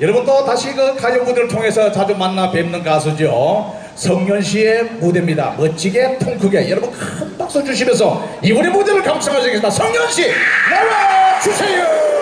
여러분 또 다시 그 가요 무대를 통해서 자주 만나 뵙는 가수죠. 성현 씨의 무대입니다. 멋지게 통 크게 여러분 큰 박수 주시면서 이분의 무대를 감상하시겠습니다. 성현 씨 나와 주세요.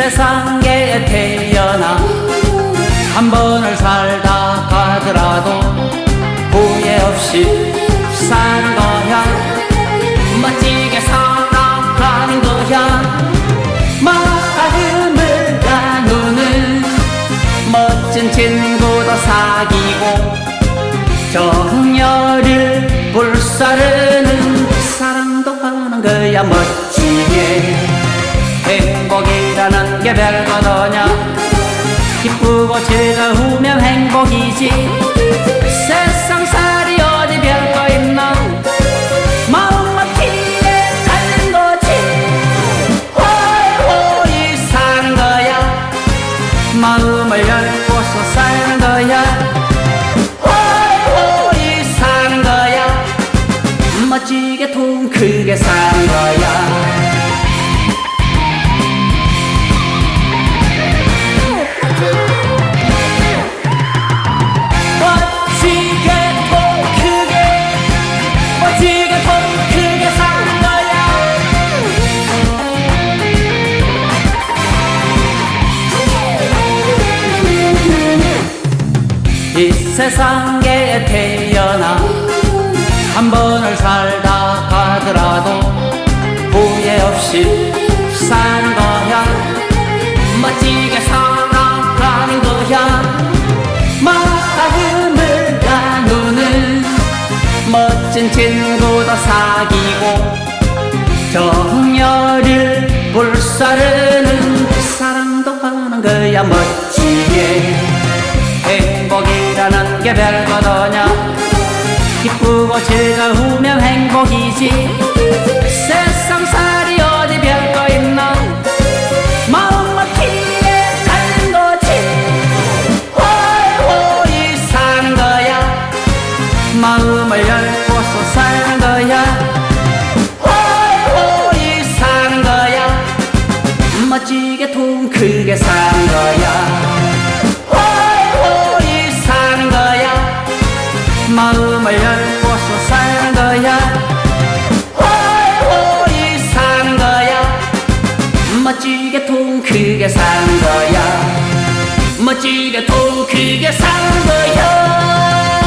세상에 태어나 한 번을 살다 가더라도 후회 없이 사는 거야. 멋지게 살아가는 거야. 마음을 나누는 멋진 친구도 사귀고 정열을 불사르 멋지게 통 크게 사는 거야. 세상에 태어 사는 거야. 멋지게 살아가는 거야. 마음을 나누는 멋진 친구도 사귀고 정열을 불사르는 사랑도 하는 거야. 멋지게 행복이라는 게 별거더냐. 기쁘고 즐거우면 행복이지 통 크게 사는 거야. 호이 사는 거야. 마음을 열고서 사는 거야. 호이 사는 거야. 멋지게 통 크게 사는 거야. 멋지게 통 크게 사는 거야